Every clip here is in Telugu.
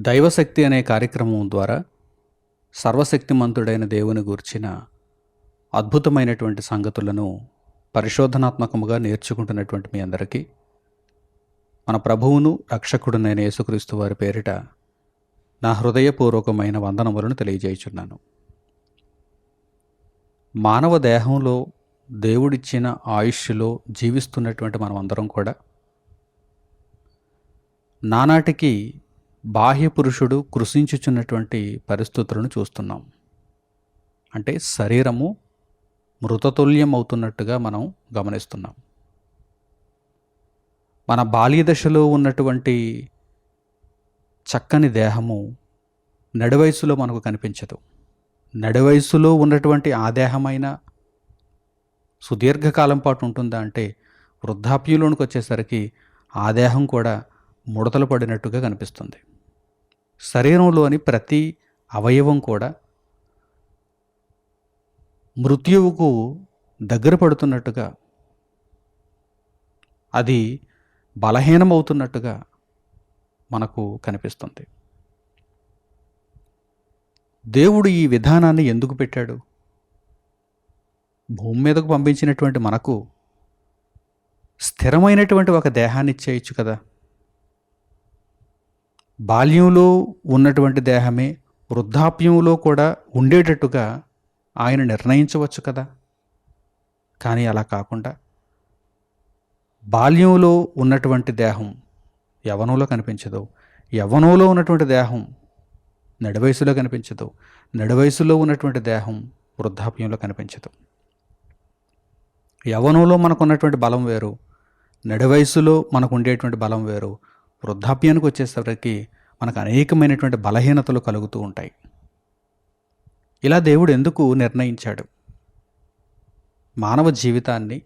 దైవశక్తి అనే కార్యక్రమం ద్వారా సర్వశక్తిమంతుడైన దేవుని గూర్చిన అద్భుతమైనటువంటి సంగతులను పరిశోధనాత్మకముగా నేర్చుకుంటున్నటువంటి మీ అందరికీ మన ప్రభువును రక్షకుడునైన యేసుక్రీస్తు వారి పేరిట నా హృదయపూర్వకమైన వందనములను తెలియజేయుచున్నాను. మానవ దేహంలో దేవుడిచ్చిన ఆయుష్లో జీవిస్తున్నటువంటి మనమందరం కూడా నానాటికి బాహ్య పురుషుడు కృషించుచున్నటువంటి పరిస్థితులను చూస్తున్నాం. అంటే శరీరము మృతతుల్యం అవుతున్నట్టుగా మనం గమనిస్తున్నాం. మన బాల్య దశలో ఉన్నటువంటి చక్కని దేహము నడివయసులో మనకు కనిపించదు. నడివయసులో ఉన్నటువంటి ఆ దేహమైన సుదీర్ఘకాలం పాటు ఉంటుందా అంటే వృద్ధాప్యంలోనికి వచ్చేసరికి ఆ దేహం కూడా ముడతలు పడినట్టుగా కనిపిస్తుంది. శరీరంలోని ప్రతి అవయవం కూడా మృత్యువుకు దగ్గర పడుతున్నట్టుగా అది బలహీనమవుతున్నట్టుగా మనకు కనిపిస్తుంది. దేవుడు ఈ విధానాన్ని ఎందుకు పెట్టాడు? భూమి మీదకు పంపించినటువంటి మనకు స్థిరమైనటువంటి ఒక దేహాన్ని ఇచ్చేయచ్చు కదా? బాల్యంలో ఉన్నటువంటి దేహమే వృద్ధాప్యంలో కూడా ఉండేటట్టుగా ఆయన నిర్ణయించవచ్చు కదా? కానీ అలా కాకుండా బాల్యంలో ఉన్నటువంటి దేహం యవనంలో కనిపించదు. యవనంలో ఉన్నటువంటి దేహం నడివయసులో కనిపించదు. నడివయసులో ఉన్నటువంటి దేహం వృద్ధాప్యంలో కనిపించదు. యవనంలో మనకు ఉన్నటువంటి బలం వేరు. నడివయసులో మనకు ఉండేటువంటి బలం వేరు. వృద్ధాప్యానికి వచ్చేసరికి మనకు అనేకమైనటువంటి బలహీనతలు కలుగుతూ ఉంటాయి. ఇలా దేవుడు ఎందుకు నిర్ణయించాడు? మానవ జీవితాన్ని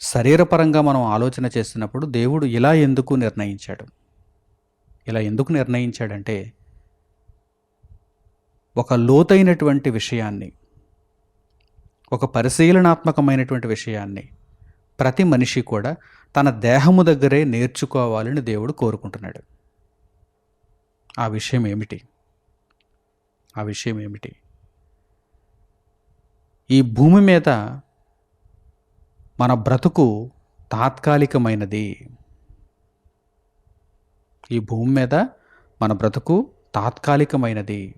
శరీరపరంగా మనం ఆలోచన చేస్తున్నప్పుడు దేవుడు ఇలా ఎందుకు నిర్ణయించాడు? ఇలా ఎందుకు నిర్ణయించాడంటే ఒక లోతైనటువంటి విషయాన్ని ఒక పరిశీలనాత్మకమైనటువంటి విషయాన్ని ప్రతి మనిషి కూడా తన దేహము దగ్గరే నేర్చుకోవాలని దేవుడు కోరుకుంటున్నాడు. ఆ విషయం ఏమిటి? ఆ విషయం ఏమిటి? ఈ భూమి మీద మన బ్రతుకు తాత్కాలికమైనది. ఈ భూమి మీద మన బ్రతుకు తాత్కాలికమైనది.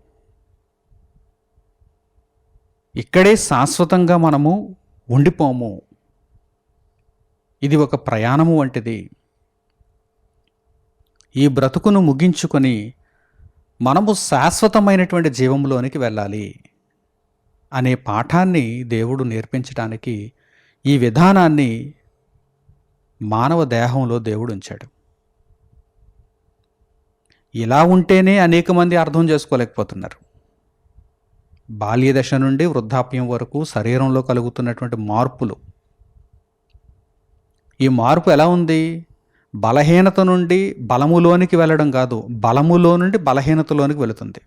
ఇక్కడే శాశ్వతంగా మనము ఉండిపోము. ఇది ఒక ప్రయాణము వంటిది. ఈ బ్రతుకును ముగించుకొని మనము శాశ్వతమైనటువంటి జీవంలోనికి వెళ్ళాలి అనే పాఠాన్ని దేవుడు నేర్పించడానికి ఈ విధానాన్ని మానవ దేహంలో దేవుడు ఉంచాడు. ఇలా ఉంటేనే అనేక మంది అర్థం చేసుకోలేకపోతున్నారు. బాల్య దశ నుండి వృద్ధాప్యం వరకు శరీరంలో కలుగుతున్నటువంటి మార్పులు ఈ మార్పు ఎలా ఉంది? బలహీనత నుండి బలములోనికి వెళ్ళడం కాదు బలములో నుండి బలహీనతలోనికి వెళుతుంది.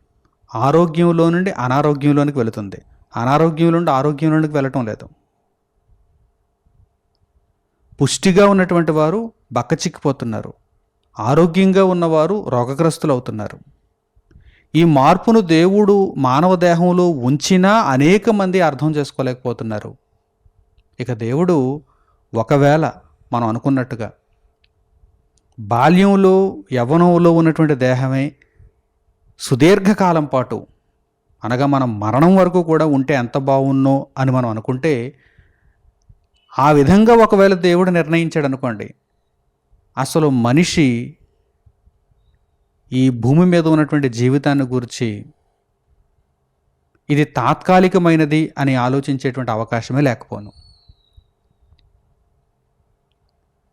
ఆరోగ్యంలో నుండి అనారోగ్యంలోనికి వెళుతుంది. అనారోగ్యం నుండి ఆరోగ్యంలోనికి వెళ్ళటం లేదు. పుష్టిగా ఉన్నటువంటి వారు బక్కచిక్కిపోతున్నారు. ఆరోగ్యంగా ఉన్నవారు రోగగ్రస్తులు అవుతున్నారు ఈ మార్పును దేవుడు మానవ దేహంలో ఉంచినా అనేక మంది అర్థం చేసుకోలేకపోతున్నారు. ఇక దేవుడు ఒకవేళ మనం అనుకున్నట్టుగా. బాల్యంలో యవ్వనంలో ఉన్నటువంటి దేహమే సుదీర్ఘకాలం పాటు అనగా మనం మరణం వరకు కూడా ఉంటే ఎంత బాగున్నో అని మనం అనుకుంటే ఆ విధంగా ఒకవేళ దేవుడు నిర్ణయించాడు అనుకోండి అసలు మనిషి ఈ భూమి మీద ఉన్నటువంటి జీవితాన్ని గురించి ఇది తాత్కాలికమైనది అని ఆలోచించేటువంటి అవకాశమే లేకపోను.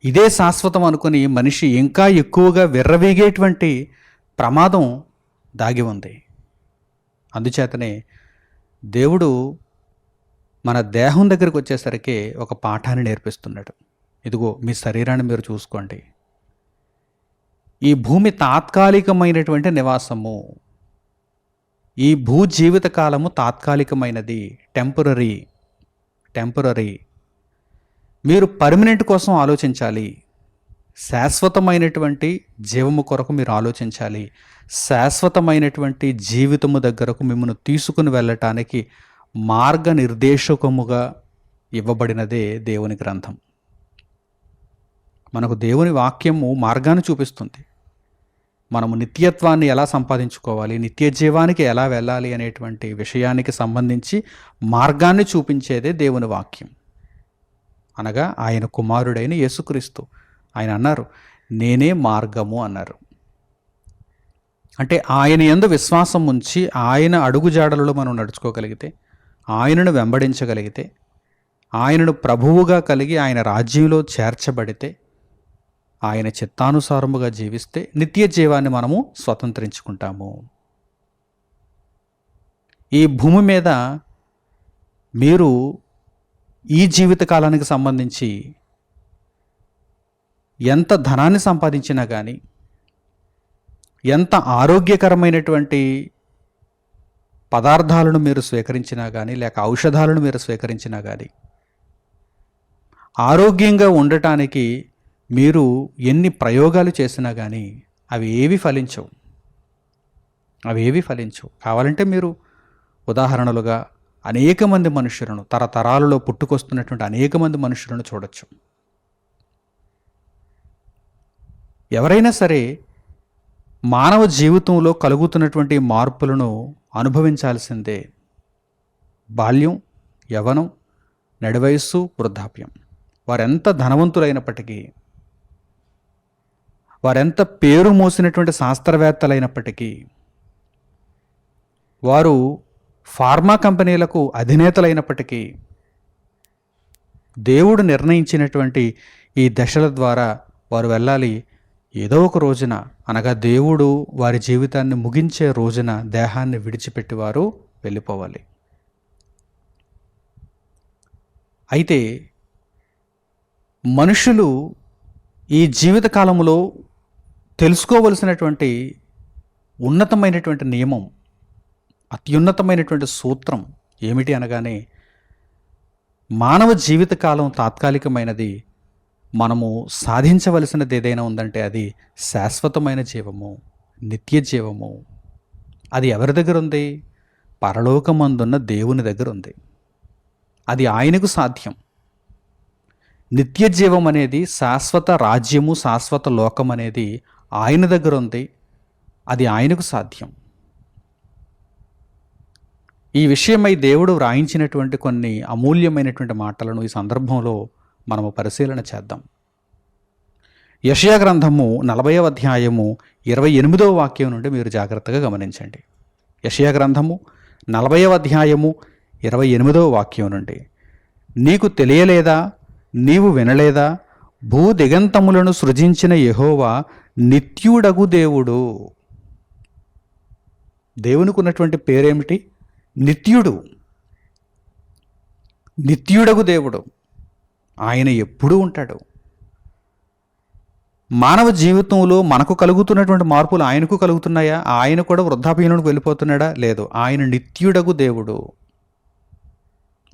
ఇదే శాశ్వతం అనుకుని మనిషి ఇంకా ఎక్కువగా విర్రవీగేటువంటి ప్రమాదం దాగి ఉంది. అందుచేతనే దేవుడు మన దేహం దగ్గరికి వచ్చేసరికి ఒక పాఠాన్ని నేర్పిస్తున్నాడు. ఇదిగో మీ శరీరాన్ని మీరు చూసుకోండి. ఈ భూమి తాత్కాలికమైనటువంటి నివాసము. ఈ భూ జీవిత కాలము తాత్కాలికమైనది టెంపరీ టెంపరీ మీరు పర్మనెంట్ కోసం ఆలోచించాలి. శాశ్వతమైనటువంటి జీవము కొరకు మీరు ఆలోచించాలి. శాశ్వతమైనటువంటి జీవితము దగ్గరకు మిమ్మల్ని తీసుకుని వెళ్ళటానికి మార్గనిర్దేశకముగా ఇవ్వబడినదే దేవుని గ్రంథం. మనకు దేవుని వాక్యము మార్గాన్ని చూపిస్తుంది. మనము నిత్యత్వాన్ని ఎలా సంపాదించుకోవాలి నిత్య జీవానికి ఎలా వెళ్ళాలి అనేటువంటి విషయానికి సంబంధించి మార్గాన్ని చూపించేదే దేవుని వాక్యం. అనగా ఆయన కుమారుడైన యేసుక్రీస్తు. ఆయన అన్నారు నేనే మార్గము అన్నారు. అంటే ఆయన ఎందు విశ్వాసం ఉంచి ఆయన అడుగుజాడలలో మనం నడుచుకోగలిగితే ఆయనను వెంబడించగలిగితే ఆయనను ప్రభువుగా కలిగి ఆయన రాజ్యంలో చేర్చబడితే ఆయన చిత్తానుసారముగా జీవిస్తే నిత్య జీవాన్ని మనము స్వతంత్రించుకుంటాము. ఈ భూమి మీద మీరు ఈ జీవిత కాలానికి సంబంధించి ఎంత ధనాన్ని సంపాదించినా కానీ ఎంత ఆరోగ్యకరమైనటువంటి పదార్థాలను మీరు స్వీకరించినా కానీ లేక ఔషధాలను మీరు స్వీకరించినా కానీ ఆరోగ్యంగా ఉండటానికి మీరు ఎన్ని ప్రయోగాలు చేసినా కానీ అవి ఏవి ఫలించవు. అవి ఏవి ఫలించవు. కావాలంటే మీరు ఉదాహరణలుగా అనేక మంది మనుషులను తరతరాలలో పుట్టుకొస్తున్నటువంటి అనేక మంది మనుషులను చూడొచ్చు. ఎవరైనా సరే మానవ జీవితంలో కలుగుతున్నటువంటి మార్పులను అనుభవించాల్సిందే బాల్యం యవనం నడివయస్సు వృద్ధాప్యం. వారెంత ధనవంతులైనప్పటికీ వారెంత పేరు మోసినటువంటి శాస్త్రవేత్తలైనప్పటికీ వారు ఫార్మా కంపెనీలకు అధినేతలైనప్పటికీ దేవుడు నిర్ణయించినటువంటి ఈ దశల ద్వారా వారు వెళ్ళాలి. ఏదో ఒక రోజున అనగా దేవుడు వారి జీవితాన్ని ముగించే రోజున దేహాన్ని విడిచిపెట్టి వారు వెళ్ళిపోవాలి. అయితే మనుషులు ఈ జీవిత కాలంలో తెలుసుకోవలసినటువంటి ఉన్నతమైనటువంటి నియమం అత్యున్నతమైనటువంటి సూత్రం ఏమిటి అనగానే మానవ జీవితకాలం తాత్కాలికమైనది మనము సాధించవలసినది ఏదైనా ఉందంటే అది శాశ్వతమైన జీవము నిత్య జీవము. అది ఎవరి దగ్గర ఉంది? పరలోకమందున్న దేవుని దగ్గర ఉంది. అది ఆయనకు సాధ్యం. నిత్య జీవం అనేది శాశ్వత రాజ్యము శాశ్వత లోకం అనేది ఆయన దగ్గర ఉంది. అది ఆయనకు సాధ్యం. ఈ విషయమై దేవుడు వ్రాయించినటువంటి కొన్ని అమూల్యమైనటువంటి మాటలను ఈ సందర్భంలో మనము పరిశీలన చేద్దాం. యషయా గ్రంథము నలభైవ అధ్యాయము ఇరవై ఎనిమిదవ వాక్యం నుండి మీరు జాగ్రత్తగా గమనించండి. యషయా గ్రంథము నలభైవ అధ్యాయము ఇరవై ఎనిమిదవ వాక్యం నుండి నీకు తెలియలేదా? నీవు వినలేదా? భూ దిగంతములను సృజించిన యహోవా నిత్యుడగు దేవుడు. దేవునికి ఉన్నటువంటి పేరేమిటి? నిత్యుడు. నిత్యుడగు దేవుడు. ఆయన ఎప్పుడూ ఉంటాడు. మానవ జీవితంలో మనకు కలుగుతున్నటువంటి మార్పులు ఆయనకు కలుగుతున్నాయా? ఆయన కూడా వృద్ధాప్యంలోకి వెళ్ళిపోతున్నాడా? లేదు. ఆయన నిత్యుడగు దేవుడు.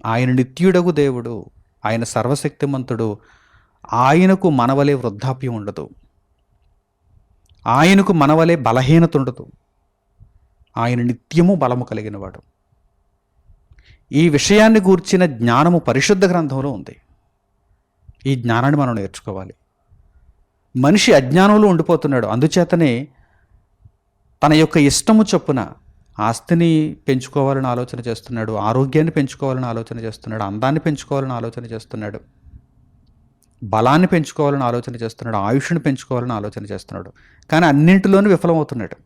ఆయన నిత్యుడగు దేవుడు. ఆయన సర్వశక్తిమంతుడు. ఆయనకు మనవలే వృద్ధాప్యం ఉండదు. ఆయనకు మనవలే బలహీనత ఉండదు. ఆయన నిత్యము బలము కలిగినవాడు. ఈ విషయాన్ని గూర్చిన జ్ఞానము పరిశుద్ధ గ్రంథంలో ఉంది. ఈ జ్ఞానాన్ని మనం నేర్చుకోవాలి. మనిషి అజ్ఞానంలో ఉండిపోతున్నాడు. అందుచేతనే తన యొక్క ఇష్టము చొప్పున ఆస్తిని పెంచుకోవాలని ఆలోచన చేస్తున్నాడు. ఆరోగ్యాన్ని పెంచుకోవాలని ఆలోచన చేస్తున్నాడు. అందాన్ని పెంచుకోవాలని ఆలోచన చేస్తున్నాడు. బలాన్ని పెంచుకోవాలని ఆలోచన చేస్తున్నాడు. ఆయుష్ని పెంచుకోవాలని ఆలోచన చేస్తున్నాడు. కానీ అన్నింటిలోనూ విఫలమవుతున్నాడు.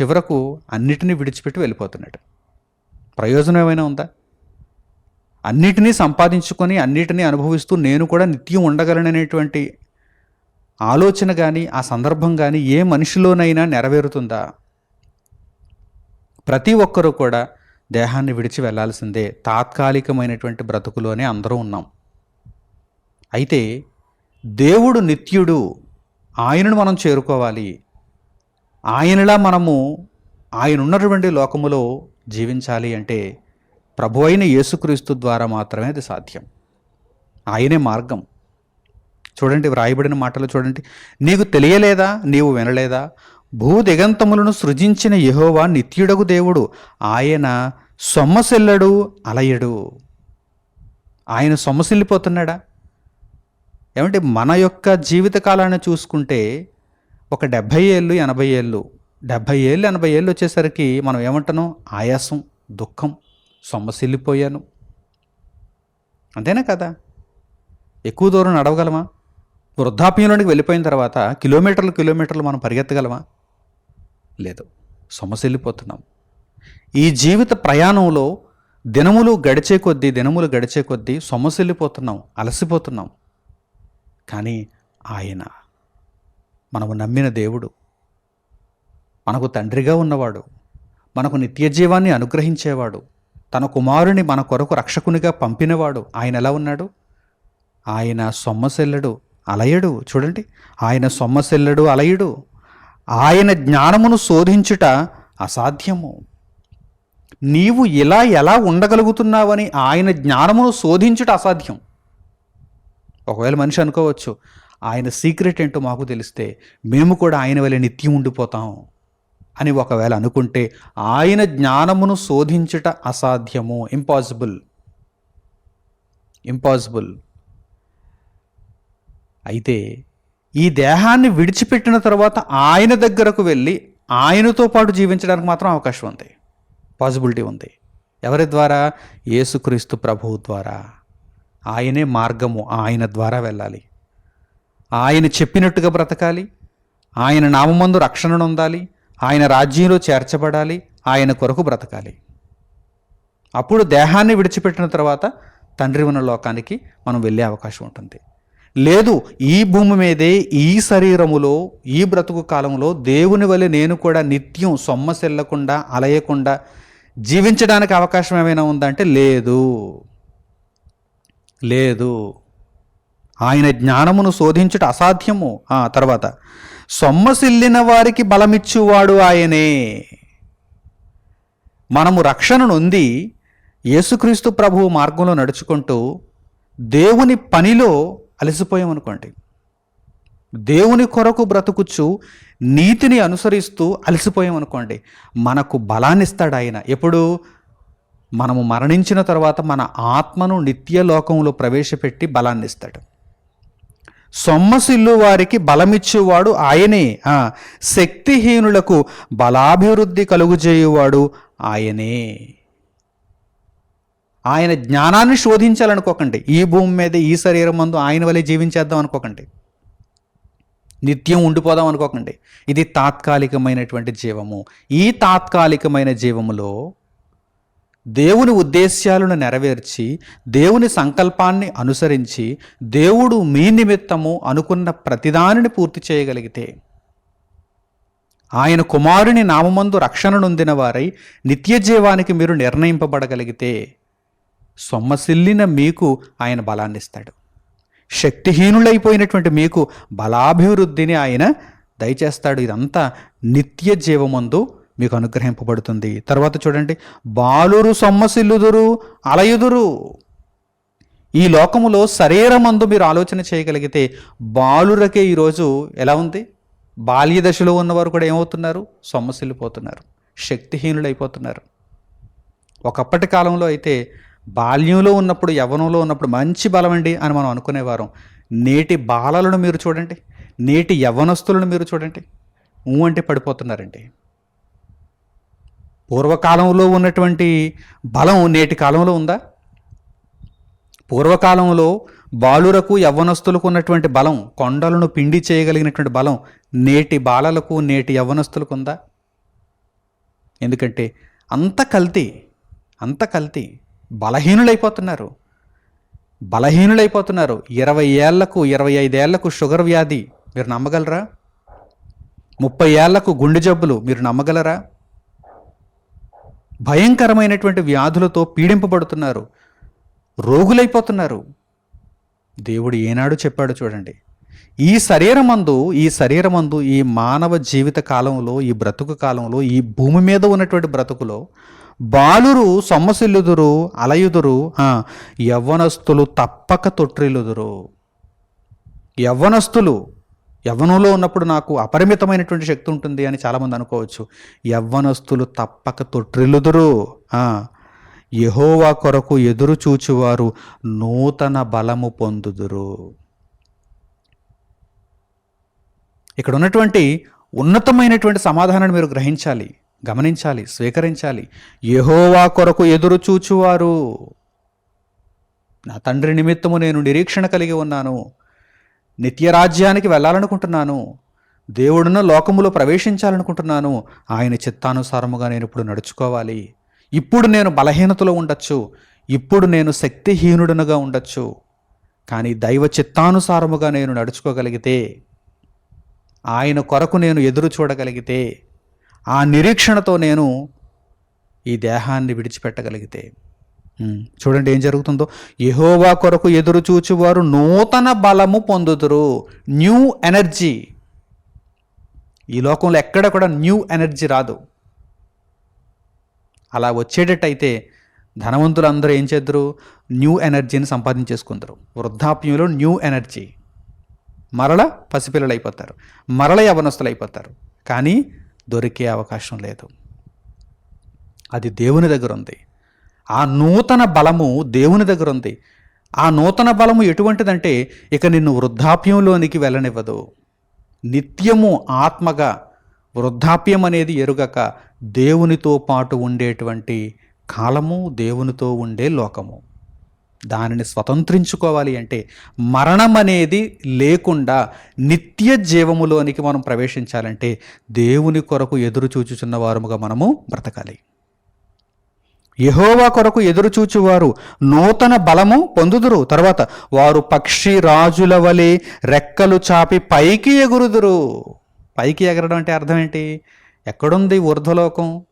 చివరకు అన్నిటినీ విడిచిపెట్టి వెళ్ళిపోతున్నాడు. ప్రయోజనం ఏమైనా ఉందా? అన్నిటినీ సంపాదించుకొని అన్నిటినీ అనుభవిస్తూ నేను కూడా నిత్యం ఉండగలననేటువంటి ఆలోచన కానీ ఆ సందర్భం కానీ ఏ మనిషిలోనైనా నెరవేరుతుందా? ప్రతి ఒక్కరూ కూడా దేహాన్ని విడిచి వెళ్ళాల్సిందే తాత్కాలికమైనటువంటి బ్రతుకులోనే అందరూ ఉన్నాం. అయితే దేవుడు నిత్యుడు ఆయనను మనం చేరుకోవాలి. ఆయనలా మనము ఆయన ఉన్నటువంటి లోకములో జీవించాలి అంటే ప్రభు అయిన యేసుక్రీస్తు ద్వారా మాత్రమే అది సాధ్యం. ఆయనే మార్గం. చూడండి వ్రాయబడిన మాటలు చూడండి. నీకు తెలియలేదా? నీవు వినలేదా? భూ దిగంతములను సృజించిన యహోవా నిత్యుడగు దేవుడు. ఆయన సొమ్మసిల్లడు అలయడు. ఆయన సొమ్మసిల్లిపోతున్నాడా? ఏమంటే మన యొక్క జీవిత కాలాన్ని చూసుకుంటే ఒక డెబ్భై ఏళ్ళు ఎనభై ఏళ్ళు డెబ్భై ఏళ్ళు ఎనభై ఏళ్ళు వచ్చేసరికి మనం ఏమంటాను ఆయాసం దుఃఖం సొమ్మసిల్లిపోయాను. అంతేనా కదా? ఎక్కువ దూరం నడవగలమా? వృద్ధాప్యంలోనికి వెళ్ళిపోయిన తర్వాత కిలోమీటర్లు కిలోమీటర్లు మనం పరిగెత్తగలమా? లేదు. సొమ్మసిల్లిపోతున్నాం. ఈ జీవిత ప్రయాణంలో దినములు గడిచే కొద్దీ దినములు గడిచే కొద్దీ సొమ్మసిల్లిపోతున్నాం అలసిపోతున్నాం. కానీ ఆయన మనము నమ్మిన దేవుడు. మనకు తండ్రిగా ఉన్నవాడు మనకు నిత్యజీవాన్ని అనుగ్రహించేవాడు తన కుమారుని మన కొరకు రక్షకునిగా పంపినవాడు ఆయన ఎలా ఉన్నాడు? ఆయన సొమ్మసెల్లడు అలయడు. చూడండి ఆయన సొమ్మసెల్లడు అలయుడు. ఆయన జ్ఞానమును శోధించుట అసాధ్యము. నీవు ఇలా ఎలా ఉండగలుగుతున్నావని ఆయన జ్ఞానమును శోధించుట అసాధ్యం. ఒకవేళ మనిషి అనుకోవచ్చు ఆయన సీక్రెట్ ఏంటో మాకు తెలిస్తే మేము కూడా ఆయన వల్ల నిత్యం ఉండిపోతాం. అని ఒకవేళ అనుకుంటే ఆయన జ్ఞానమును శోధించుట అసాధ్యము. ఇంపాసిబుల్ ఇంపాసిబుల్ అయితే ఈ దేహాన్ని విడిచిపెట్టిన తర్వాత ఆయన దగ్గరకు వెళ్ళి ఆయనతో పాటు జీవించడానికి మాత్రం అవకాశం ఉంది. పాసిబిలిటీ ఉంది. ఎవరి ద్వారా? యేసుక్రీస్తు ప్రభువు ద్వారా. ఆయనే మార్గము ఆయన ద్వారా వెళ్ళాలి. ఆయన చెప్పినట్టుగా బ్రతకాలి. ఆయన నామందు రక్షణను ఉండాలి. ఆయన రాజ్యంలో చేర్చబడాలి ఆయన కొరకు బ్రతకాలి. అప్పుడు దేహాన్ని విడిచిపెట్టిన తర్వాత తండ్రి ఉన్న లోకానికి మనం వెళ్ళే అవకాశం ఉంటుంది. లేదు ఈ భూమి మీదే ఈ శరీరములో ఈ బ్రతుకు కాలంలో దేవుని వలె నేను కూడా నిత్యం సొమ్మసెల్లకుండా అలయకుండా జీవించడానికి అవకాశం ఏమైనా ఉందంటే లేదు. లేదు. ఆయన జ్ఞానమును శోధించుట అసాధ్యము. తర్వాత సొమ్మసిల్లిన వారికి బలమిచ్చువాడు ఆయనే. మనము రక్షణ నొంది యేసుక్రీస్తు ప్రభువు మార్గంలో నడుచుకుంటూ దేవుని పనిలో అలసిపోయామనుకోండి. దేవుని కొరకు బ్రతుకుచ్చు నీతిని అనుసరిస్తూ అలసిపోయామనుకోండి. మనకు బలాన్ని ఇస్తాడు ఆయన. ఎప్పుడు? మనము మరణించిన తర్వాత మన ఆత్మను నిత్య లోకంలో ప్రవేశపెట్టి బలాన్ని ఇస్తాడు సొమ్మసిల్లు వారికి బలమిచ్చువాడు ఆయనే. శక్తిహీనులకు బలాభివృద్ధి కలుగుజేయువాడు ఆయనే. ఆయన జ్ఞానాన్ని శోధించాలనుకోకండి. ఈ భూమి మీద ఈ శరీరం మందు ఆయన వలె జీవించేద్దాం అనుకోకండి. నిత్యం ఉండిపోదాం అనుకోకండి. ఇది తాత్కాలికమైనటువంటి జీవము. ఈ తాత్కాలికమైన జీవములో దేవుని ఉద్దేశ్యాలను నెరవేర్చి దేవుని సంకల్పాన్ని అనుసరించి దేవుడు మీ నిమిత్తము అనుకున్న ప్రతిదానిని పూర్తి చేయగలిగితే. ఆయన కుమారుని నామమందు రక్షణ నొందిన వారై నిత్య జీవానికి మీరు నిర్ణయింపబడగలిగితే సొమ్మసిల్లిన మీకు ఆయన బలాన్నిస్తాడు. శక్తిహీనులైపోయినటువంటి మీకు బలాభివృద్ధిని ఆయన దయచేస్తాడు. ఇదంతా నిత్య జీవమందు మీకు అనుగ్రహింపబడుతుంది. తర్వాత చూడండి బాలురు సొమ్మసిల్లుదురు అలయుదురు. ఈ లోకములో శరీరమందు మీరు ఆలోచన చేయగలిగితే బాలురకే ఈరోజు ఎలా ఉంది? బాల్య దశలో ఉన్నవారు కూడా ఏమవుతున్నారు? సొమ్మసిల్లిపోతున్నారు. శక్తిహీనులైపోతున్నారు. ఒకప్పటి కాలంలో అయితే బాల్యంలో ఉన్నప్పుడు యవ్వనంలో ఉన్నప్పుడు మంచి బలమండి అని మనం అనుకునేవారం. నేటి బాలలను మీరు చూడండి నేటి యవ్వనస్తులను మీరు చూడండి ఊ అంటే పడిపోతున్నారండి. పూర్వకాలంలో ఉన్నటువంటి బలం నేటి కాలంలో ఉందా? పూర్వకాలంలో బాలురకు యవ్వనస్తులకు ఉన్నటువంటి బలం కొండలను పిండి చేయగలిగినటువంటి బలం నేటి బాలలకు నేటి యవ్వనస్తులకు ఉందా? ఎందుకంటే అంత కల్తీ అంత కల్తీ బలహీనులైపోతున్నారు. బలహీనులైపోతున్నారు. ఇరవై ఏళ్ళకు ఇరవై ఐదేళ్ళకు షుగర్ వ్యాధి మీరు నమ్మగలరా? ముప్పై ఏళ్ళకు గుండె జబ్బులు మీరు నమ్మగలరా? భయంకరమైనటువంటి వ్యాధులతో పీడింపబడుతున్నారు. రోగులైపోతున్నారు. దేవుడు ఏనాడు చెప్పాడు చూడండి. ఈ శరీరమందు ఈ శరీరమందు ఈ మానవ జీవిత కాలంలో ఈ బ్రతుకు కాలంలో ఈ భూమి మీద ఉన్నటువంటి బ్రతుకులో బాలురు సొమ్మసిల్లుదురు అలయుదురు యవ్వనస్తులు తప్పక తొట్టిల్లుదురు యవ్వనస్తులు యవ్వనంలో ఉన్నప్పుడు నాకు అపరిమితమైనటువంటి శక్తి ఉంటుంది అని చాలామంది అనుకోవచ్చు. యవ్వనస్తులు తప్పక తొట్రిల్లుదురు. యహోవా కొరకు ఎదురు చూచువారు నూతన బలము పొందుదురు. ఇక్కడ ఉన్నటువంటి ఉన్నతమైనటువంటి సమాధానాన్ని మీరు గ్రహించాలి గమనించాలి స్వీకరించాలి. యహోవా కొరకు ఎదురు చూచువారు. నా తండ్రి నిమిత్తము నేను నిరీక్షణ కలిగి ఉన్నాను. నిత్యరాజ్యానికి వెళ్ళాలనుకుంటున్నాను. దేవుడున్న లోకములో ప్రవేశించాలనుకుంటున్నాను. ఆయన చిత్తానుసారముగా నేను ఇప్పుడు నడుచుకోవాలి. ఇప్పుడు నేను బలహీనతలో ఉండొచ్చు. ఇప్పుడు నేను శక్తిహీనుడనుగా ఉండొచ్చు. కానీ దైవ చిత్తానుసారముగా నేను నడుచుకోగలిగితే ఆయన కొరకు నేను ఎదురు చూడగలిగితే ఆ నిరీక్షణతో నేను ఈ దేహాన్ని విడిచిపెట్టగలిగితే. చూడండి ఏం జరుగుతుందో. యహోవా కొరకు ఎదురు చూచువారు నూతన బలము పొందుదురు. New energy. ఈ లోకంలో ఎక్కడ కూడా న్యూ ఎనర్జీ రాదు. అలా వచ్చేటట్టయితే ధనవంతులందరూ ఏం చేద్దరు? న్యూ ఎనర్జీని సంపాదించేసుకుందరు. వృద్ధాప్యంలో న్యూ ఎనర్జీ. మరల పసిపిల్లలు అయిపోతారు మరల యవనస్తులు అయిపోతారు కానీ దొరికే అవకాశం లేదు. అది దేవుని దగ్గర ఉంది ఆ నూతన బలము దేవుని దగ్గర ఉంది. ఆ నూతన బలము ఎటువంటిదంటే ఇక నిన్ను వృద్ధాప్యంలోనికి వెళ్ళనివ్వదు. నిత్యము ఆత్మగా వృద్ధాప్యం అనేది ఎరుగక దేవునితో పాటు ఉండేటువంటి కాలము దేవునితో ఉండే లోకము. దానిని స్వతంత్రించుకోవాలి అంటే మరణం అనేది లేకుండా నిత్య జీవములోనికి మనం ప్రవేశించాలంటే దేవుని కొరకు ఎదురు చూచుచున్న వారముగా మనము బ్రతకాలి. యహోవా కొరకు ఎదురుచూచువారు నూతన బలము పొందుదురు. తర్వాత వారు పక్షి రాజుల వలె రెక్కలు చాపి పైకి ఎగురుదురు. పైకి ఎగరడం అంటే అర్థం ఏంటి? ఎక్కడుంది ఊర్ధ్వలోకం?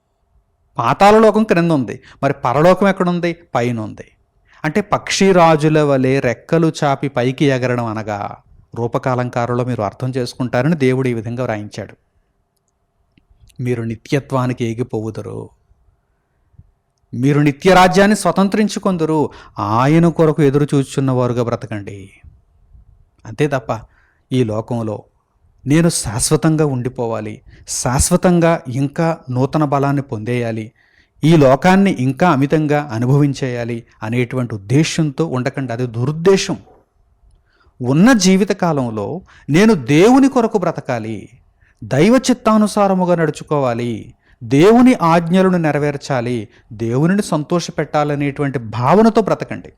పాతాళలోకం క్రింద ఉంది. మరి పరలోకం ఎక్కడుంది? పైన ఉంది. అంటే పక్షి రాజుల వలె రెక్కలు చాపి పైకి ఎగరడం అనగా రూపకాలంకారంలో మీరు అర్థం చేసుకుంటారని దేవుడు ఈ విధంగా వ్రాయించాడు. మీరు నిత్యత్వానికి ఏగిపోవుదరు. మీరు నిత్యరాజ్యాన్ని స్వతంత్రించుకొందురు. ఆయన కొరకు ఎదురు చూచున్నవారుగా బ్రతకండి. అంతే తప్ప ఈ లోకంలో నేను శాశ్వతంగా ఉండిపోవాలి. శాశ్వతంగా ఇంకా నూతన బలాన్ని పొందేయాలి. ఈ లోకాన్ని ఇంకా అమితంగా అనుభవించేయాలి అనేటువంటి ఉద్దేశంతో ఉండకండి. అది దురుద్దేశం. ఉన్న జీవితకాలంలో నేను దేవుని కొరకు బ్రతకాలి. దైవ చిత్తానుసారముగా నడుచుకోవాలి. దేవుని ఆజ్ఞలను నెరవేర్చాలి దేవునిని సంతోషపెట్టాలనేటువంటి భావనతో బ్రతకండి.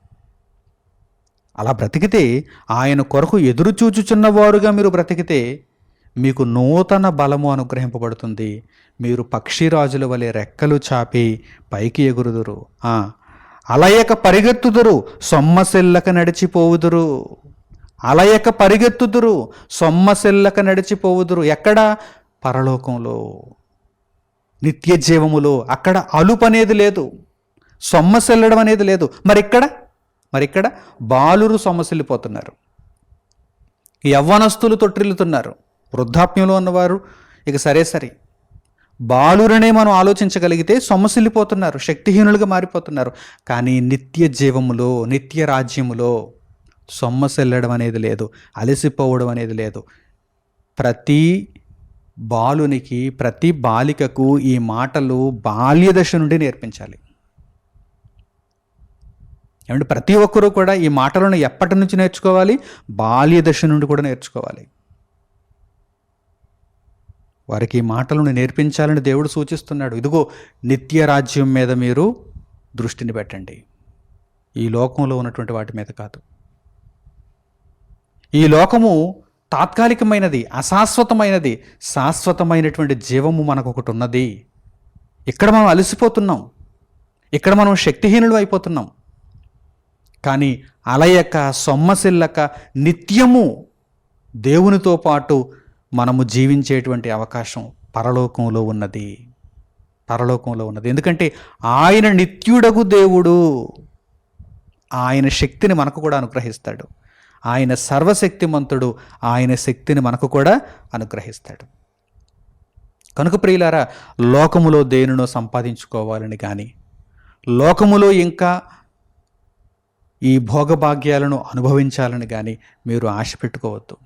అలా బ్రతికితే ఆయన కొరకు ఎదురు చూచుచున్నవారుగా మీరు బ్రతికితే మీకు నూతన బలము అనుగ్రహింపబడుతుంది. మీరు పక్షిరాజుల వలె రెక్కలు చాపి పైకి ఎగురుదురు. అలయక పరిగెత్తుదురు సొమ్మసెల్లక నడిచిపోవుదురు. అలయక పరిగెత్తుదురు సొమ్మసెల్లక నడిచిపోవుదురు. ఎక్కడ? పరలోకంలో. నిత్య జీవములో అక్కడ అలుపు అనేది లేదు. సొమ్మసెల్లడం అనేది లేదు. మరిక్కడ? మరిక్కడ? బాలురు సొమ్మసిల్లిపోతున్నారు. యవ్వనస్తులు తొట్టిల్లుతున్నారు. వృద్ధాప్యంలో ఉన్నవారు ఇక సరే సరే. బాలురనే మనం ఆలోచించగలిగితే సొమ్మసిల్లిపోతున్నారు శక్తిహీనులుగా మారిపోతున్నారు. కానీ నిత్య జీవములో నిత్య రాజ్యములో సొమ్మసెల్లడం అనేది లేదు. అలసిపోవడం అనేది లేదు. ప్రతి బాలునికి ప్రతి బాలికకు ఈ మాటలు బాల్యదశ నుండి నేర్పించాలి. ఏమంటే ప్రతి ఒక్కరూ కూడా ఈ మాటలను ఎప్పటి నుంచి నేర్చుకోవాలి? బాల్యదశ నుండి కూడా నేర్చుకోవాలి. వారికి ఈ మాటలను నేర్పించాలని దేవుడు సూచిస్తున్నాడు. ఇదిగో నిత్య రాజ్యం మీద మీరు దృష్టిని పెట్టండి. ఈ లోకంలో ఉన్నటువంటి వాటి మీద కాదు. ఈ లోకము తాత్కాలికమైనది అశాశ్వతమైనది శాశ్వతమైనటువంటి జీవము మనకు ఒకటి ఉన్నది ఇక్కడ మనం అలసిపోతున్నాం. ఇక్కడ మనం శక్తిహీనులు అయిపోతున్నాం. కానీ అలయక సొమ్మసిల్లక నిత్యము దేవునితో పాటు మనము జీవించేటువంటి అవకాశం పరలోకంలో ఉన్నది. పరలోకంలో ఉన్నది. ఎందుకంటే ఆయన నిత్యుడగు దేవుడు. ఆయన శక్తిని మనకు కూడా అనుగ్రహిస్తాడు. ఆయన సర్వశక్తిమంతుడు ఆయన శక్తిని మనకు కూడా అనుగ్రహిస్తాడు. కనుక ప్రియులారా లోకములో దేనినో సంపాదించుకోవాలని కానీ లోకములో ఇంకా ఈ భోగభాగ్యాలను అనుభవించాలని కానీ మీరు ఆశ పెట్టుకోవద్దు.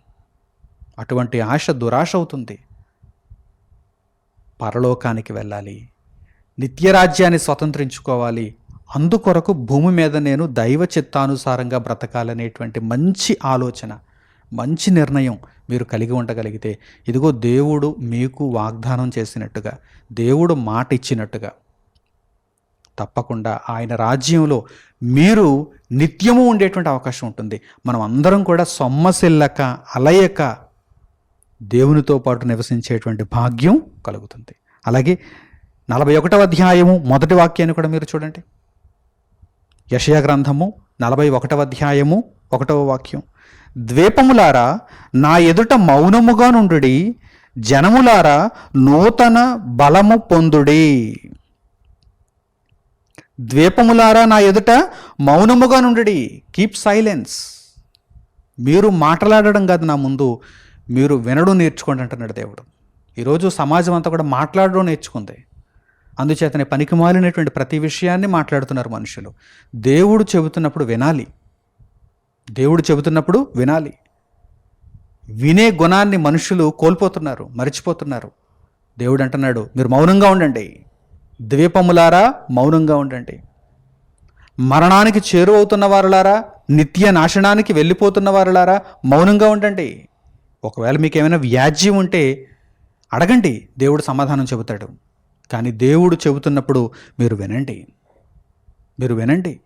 అటువంటి ఆశ దురాశ అవుతుంది. పరలోకానికి వెళ్ళాలి. నిత్యరాజ్యాన్ని స్వతంత్రించుకోవాలి. అందుకొరకు భూమి మీద నేను దైవ చిత్తానుసారంగా బ్రతకాలనేటువంటి మంచి ఆలోచన మంచి నిర్ణయం మీరు కలిగి ఉండగలిగితే ఇదిగో దేవుడు మీకు వాగ్దానం చేసినట్టుగా దేవుడు మాట ఇచ్చినట్టుగా తప్పకుండా ఆయన రాజ్యంలో మీరు నిత్యము ఉండేటువంటి అవకాశం ఉంటుంది. మనం అందరం కూడా సొమ్మసిల్లక అలయక దేవునితో పాటు నివసించేటువంటి భాగ్యం కలుగుతుంది. అలాగే నలభై ఒకటవ అధ్యాయము మొదటి వాక్యాన్ని కూడా మీరు చూడండి. యషయ గ్రంథము నలభై ఒకటవ అధ్యాయము ఒకటవ వాక్యం. ద్వీపములారా నా ఎదుట మౌనముగా నుండుడి జనములారా నూతన బలము పొందుడి. ద్వీపములారా నా ఎదుట మౌనముగా నుండుడి కీప్ సైలెన్స్. మీరు మాట్లాడడం కాదు నా ముందు మీరు వినడం నేర్చుకోండి అంటున్నాడు దేవుడు. ఈరోజు సమాజం అంతా కూడా మాట్లాడడం నేర్చుకుంది. అందుచేతనే పనికిమాలినటువంటి ప్రతి విషయాన్ని మాట్లాడుతున్నారు మనుషులు. దేవుడు చెబుతున్నప్పుడు వినాలి. దేవుడు చెబుతున్నప్పుడు వినాలి. వినే గుణాన్ని మనుషులు కోల్పోతున్నారు మర్చిపోతున్నారు. దేవుడు అంటున్నాడు మీరు మౌనంగా ఉండండి. ద్వీపములారా మౌనంగా ఉండండి. మరణానికి చేరువవుతున్న వారులారా నిత్య నాశనానికి వెళ్ళిపోతున్న వారులారా మౌనంగా ఉండండి. ఒకవేళ మీకు ఏమైనా వ్యాజ్యం ఉంటే అడగండి. దేవుడు సమాధానం చెబుతాడు. కానీ దేవుడు చెబుతున్నప్పుడు మీరు వినండి. మీరు వినండి.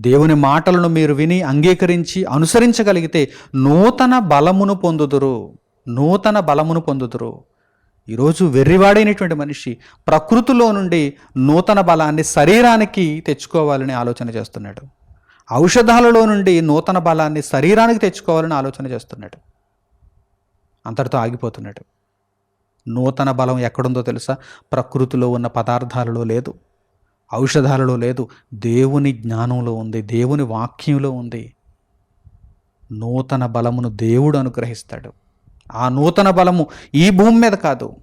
దేవుని మాటలను మీరు విని అంగీకరించి అనుసరించగలిగితే నూతన బలమును పొందుదురు. నూతన బలమును పొందుదురు. ఈరోజు వెర్రివాడైనటువంటి మనిషి ప్రకృతిలో నుండి నూతన బలాన్ని శరీరానికి తెచ్చుకోవాలని ఆలోచన చేస్తున్నాడు. ఔషధాలలో నుండి నూతన బలాన్ని శరీరానికి తెచ్చుకోవాలని ఆలోచన చేస్తున్నాడు. అంతటితో ఆగిపోతున్నాడు. నూతన బలం ఎక్కడుందో తెలుసా? ప్రకృతిలో ఉన్న పదార్థాలలో లేదు. ఔషధాలలో లేదు. దేవుని జ్ఞానంలో ఉంది. దేవుని వాక్యంలో ఉంది. నూతన బలమును దేవుడు అనుగ్రహిస్తాడు. ఆ నూతన బలము ఈ భూమి మీద కాదు.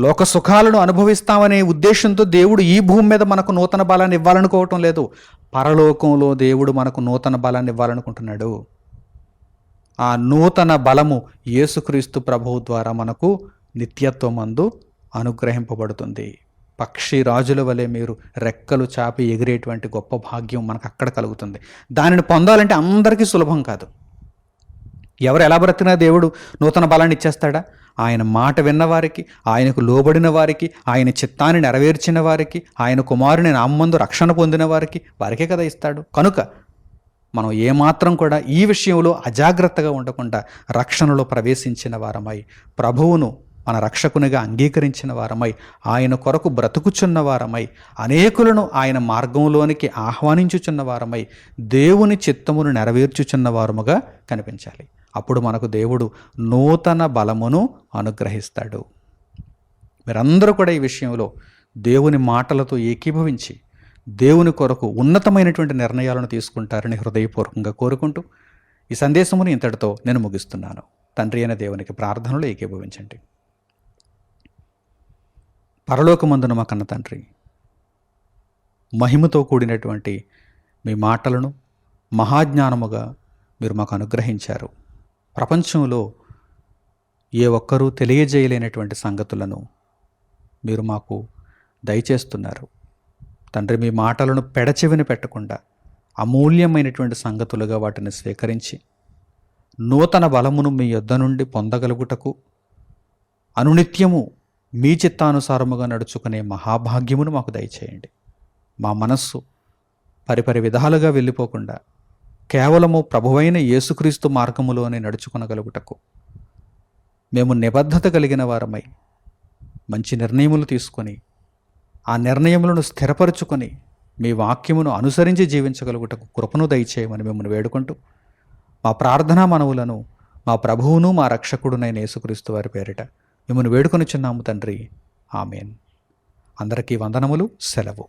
లోక సుఖాలను అనుభవిస్తామనే ఉద్దేశంతో దేవుడు ఈ భూమి మీద మనకు నూతన బలాన్ని ఇవ్వాలనుకోవటం లేదు. పరలోకంలో దేవుడు మనకు నూతన బలాన్ని ఇవ్వాలనుకుంటున్నాడు. ఆ నూతన బలము యేసుక్రీస్తు ప్రభువు ద్వారా మనకు నిత్యత్వమందు అనుగ్రహింపబడుతుంది. పక్షి రాజుల వలె మీరు రెక్కలు చాపి ఎగిరేటువంటి గొప్ప భాగ్యం మనకు అక్కడ కలుగుతుంది. దానిని పొందాలంటే అందరికీ సులభం కాదు. ఎవరు ఎలా బ్రతికినా దేవుడు నూతన బలాన్ని ఇచ్చేస్తాడా? ఆయన మాట విన్నవారికి ఆయనకు లోబడిన వారికి ఆయన చిత్తాన్ని నెరవేర్చిన వారికి ఆయన కుమారుని నామందు రక్షణ పొందిన వారికి వారికే కదా ఇస్తాడు. కనుక మనం ఏమాత్రం కూడా ఈ విషయంలో అజాగ్రత్తగా ఉండకుండా రక్షణలో ప్రవేశించిన వారమై ప్రభువును మన రక్షకునిగా అంగీకరించిన వారమై ఆయన కొరకు బ్రతుకుచున్న వారమై అనేకులను ఆయన మార్గంలోనికి ఆహ్వానించుచున్న వారమై దేవుని చిత్తమును నెరవేర్చుచున్న వారముగా కనిపించాలి. అప్పుడు మనకు దేవుడు నూతన బలమును అనుగ్రహిస్తాడు. మీరందరూ కూడా ఈ విషయంలో దేవుని మాటలతో ఏకీభవించి దేవుని కొరకు ఉన్నతమైనటువంటి నిర్ణయాలను తీసుకుంటారని హృదయపూర్వకంగా కోరుకుంటూ ఈ సందేశమును ఇంతటితో నేను ముగిస్తున్నాను. తండ్రి అయిన దేవునికి ప్రార్థనలు ఏకీభవించండి. పరలోకమందున మా కన్న తండ్రి మహిమతో కూడినటువంటి మీ మాటలను మహాజ్ఞానముగా మీరు మాకు అనుగ్రహించారు. ప్రపంచంలో ఏ ఒక్కరూ తెలియజేయలేనటువంటి సంగతులను మీరు మాకు దయచేస్తున్నారు. తండ్రి మీ మాటలను పెడచెవిని పెట్టకుండా అమూల్యమైనటువంటి సంగతులుగా వాటిని స్వీకరించి నూతన బలమును మీ యొద్ద నుండి పొందగలుగుటకు అనునిత్యము మీ చిత్తానుసారముగా నడుచుకునే మహాభాగ్యమును మాకు దయచేయండి. మా మనస్సు పరిపరి విధాలుగా వెళ్ళిపోకుండా కేవలము ప్రభువైన యేసుక్రీస్తు మార్గములోనే నడుచుకొనగలుగుటకు మేము నిబద్ధత కలిగిన వారమై మంచి నిర్ణయములు తీసుకొని ఆ నిర్ణయములను స్థిరపరుచుకొని మీ వాక్యమును అనుసరించి జీవించగలుగుటకు కృపను దయచేయమని మిమ్మల్ని వేడుకుంటూ మా ప్రార్థనా మనవులను మా ప్రభువును మా రక్షకుడునైన యేసుక్రీస్తు వారి పేరిట మిమ్మల్ని వేడుకొనిచున్నాము తండ్రి. ఆమెన్. అందరికీ వందనములు సెలవు.